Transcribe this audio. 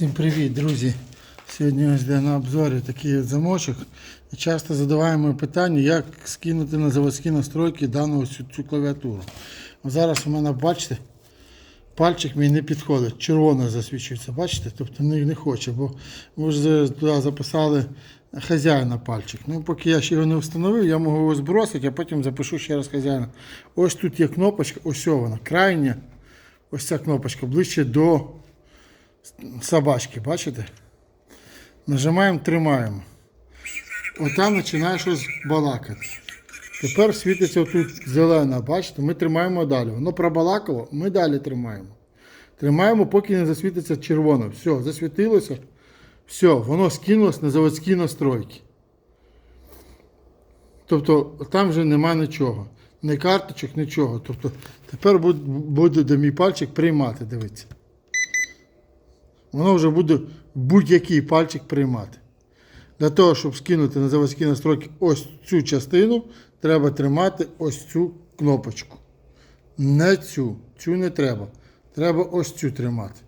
Всім привіт, друзі! Сьогодні ось де на обзорі такий замочок. І часто задаваємо питання, як скинути на заводські настройки дану цю, цю клавіатуру. Зараз у мене, бачите, пальчик мій не підходить, червоно засвічується, бачите? Тобто не, не хоче, бо ви ж туди записали хазяїна пальчик. Ну, поки я ще його не встановив, я можу його збросити, а потім запишу ще раз хазяїна. Ось тут є кнопочка, ось вона, крайня. Ось ця кнопочка ближче до собачки, бачите? Нажимаємо, тримаємо. Отам починає щось балакати. Тепер світиться тут зелена, бачите, ми тримаємо далі. Воно пробалакало, ми далі тримаємо. Тримаємо, поки не засвітиться червоно. Все, засвітилося. Все, воно скинулось на заводські настройки. Тобто там вже нема нічого. Ні карточок, нічого. Тобто тепер буде, буде мій пальчик приймати, дивіться. Воно вже буде будь-який пальчик приймати. Для того, щоб скинути на заводські настройки ось цю частину, треба тримати ось цю кнопочку. Не цю. Цю не треба. Треба ось цю тримати.